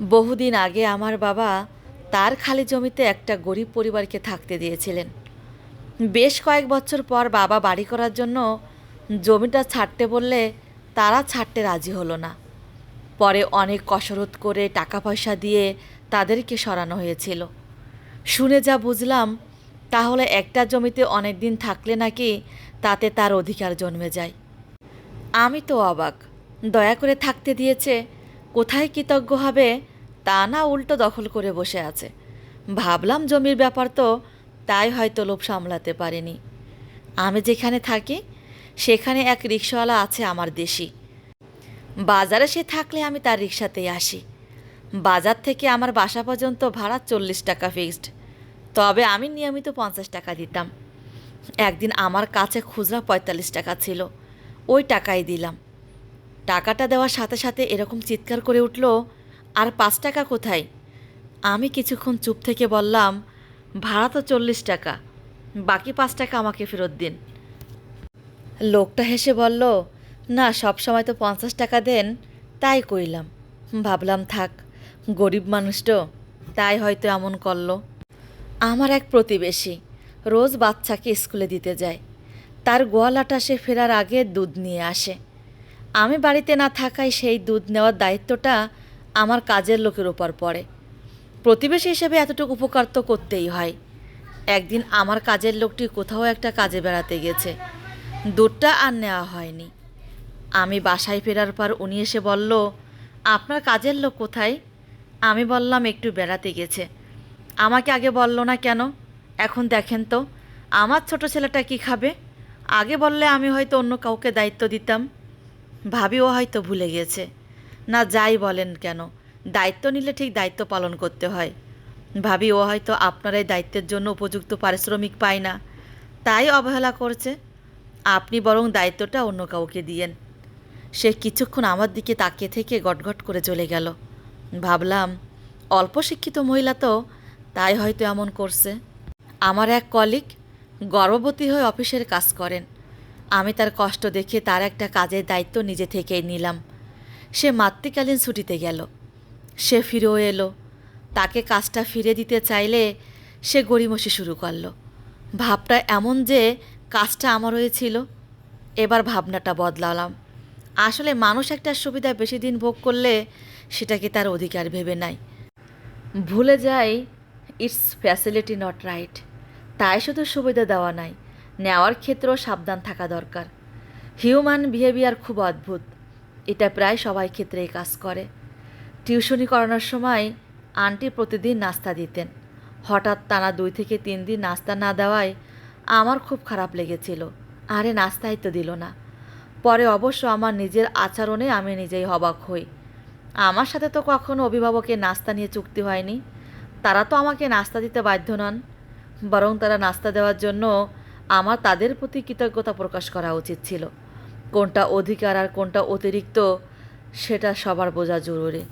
বহুদিন আগে আমার বাবা তার খালি জমিতে একটা গরিব পরিবারকে থাকতে দিয়েছিলেন। বেশ কয়েক বছর পর বাবা বাড়ি করার জন্য জমিটা ছাড়তে বললে তারা ছাড়তে রাজি হলো না। পরে অনেক কসরত করে টাকা পয়সা দিয়ে তাদেরকে সরানো হয়েছিল। শুনে যা বুঝলাম, তাহলে একটা জমিতে অনেক দিন থাকলে নাকি তাতে তার অধিকার জন্মে যায়। আমি তো অবাক, দয়া করে থাকতে দিয়েছে কোথায় কৃতজ্ঞ হবে তা না উল্টো দখল করে বসে আছে। ভাবলাম জমির ব্যাপার তো তাই হয়তো লোভ সামলাতে পারেনি। আমি যেখানে থাকি, সেখানে এক রিক্সাওয়ালা আছে আমার দেশি। বাজারে সে থাকলে আমি তার রিক্সাতেই আসি। বাজার থেকে আমার বাসা পর্যন্ত ভাড়া চল্লিশ টাকা ফিক্সড। তবে আমি নিয়মিত পঞ্চাশ টাকা দিতাম। একদিন আমার কাছে খুচরা পঁয়তাল্লিশ টাকা ছিল। ওই টাকাই দিলাম। টাকাটা দেওয়ার সাথে সাথে এরকম চিৎকার করে উঠল, আর পাঁচ টাকা কোথায়? আমি কিছুক্ষণ চুপ থেকে বললাম, ভাড়া তো চল্লিশ টাকা, বাকি পাঁচ টাকা আমাকে ফেরত দিন। লোকটা হেসে বলল, না, সব সময় তো পঞ্চাশ টাকা দেন, তাই কইলাম। ভাবলাম, থাক, গরিব মানুষ তো, তাই হয়তো এমন করল। আমার এক প্রতিবেশী রোজ বাচ্চাকে স্কুলে দিতে যায়। তার গোয়ালাটা সে ফেরার আগে দুধ নিয়ে আসে। আমি বাড়িতে না থাকায় সেই দুধ নেওয়ার দায়িত্বটা আমার কাজের লোকের ওপর পড়ে। প্রতিবেশী হিসেবে এতটুকু উপকার তো করতেই হয়। একদিন আমার কাজের লোকটি কোথাও একটা কাজে বেড়াতে গেছে। দুধটা আর নেওয়া হয়নি। আমি বাসায় ফেরার পর উনি এসে বলল, আপনার কাজের লোক কোথায়? আমি বললাম, একটু বেড়াতে গেছে। আমাকে আগে বলল, না কেন? এখন দেখেন তো, আমার ছোট ছেলেটা কি খাবে? আগে বললে আমি হয়তো অন্য কাউকে দায়িত্ব দিতাম। ভাবি ও হয়তো ভুলে গেছে না, যাই বলেন কেন, দায়িত্ব নিলে ঠিক দায়িত্ব পালন করতে হয়। ভাবি, ও হয়তো আপনার এই দায়িত্বের জন্য উপযুক্ত পারিশ্রমিক পায় না। তাই অবহেলা করছে। আপনি বরং দায়িত্বটা অন্য কাউকে দিয়েন। সে কিছুক্ষণ আমার দিকে তাকিয়ে থেকে গটগট করে চলে গেল। ভাবলাম, অল্প শিক্ষিত মহিলা তো, তাই হয়তো এমন করছে। আমার এক কলিগ গর্ভবতী হয়ে অফিসের কাজ করেন। আমি তার কষ্ট দেখে তার একটা কাজের দায়িত্ব নিজে থেকেই নিলাম। সে মাতৃকালীন ছুটিতে গেল। সে ফিরেও এলো। তাকে কাজটা ফিরে দিতে চাইলে সে গড়িমসি শুরু করল। ভাবটা এমন যে কাজটা আমার হয়েছিল, এবার ভাবনাটা বদলালাম। আসলে মানুষ একটা সুবিধা বেশি দিন ভোগ করলে সেটাকে তার অধিকার ভেবে নেয় ভুলে যাই, ইটস ফ্যাসিলিটি নট রাইট। তাই শুধু সুবিধা দেওয়া নাই। নেওয়ার ক্ষেত্রেও সাবধান থাকা দরকার। হিউম্যান বিহেভিয়ার খুব অদ্ভুত। এটা প্রায় সবাই ক্ষেত্রেই কাজ করে। টিউশনি করানোর সময় আন্টি প্রতিদিন নাস্তা দিতেন। হঠাৎ টানা দুই থেকে তিন দিন নাস্তা না দেওয়ায় আমার খুব খারাপ লেগেছিল। আরে নাস্তাই তো দিল না। পরে অবশ্য আমার নিজের আচরণে আমি নিজেই হবাক হই। আমার সাথে তো কখনো অভিভাবকের নাস্তা নিয়ে চুক্তি হয়নি। তারা তো আমাকে নাস্তা দিতে বাধ্য নন। বরং তারা নাস্তা দেওয়ার জন্য আমার তাদের প্রতি কৃতজ্ঞতা প্রকাশ করা উচিত ছিল। কোনটা অধিকার আর কোনটা অতিরিক্ত, সেটা সবার বোঝা জরুরি।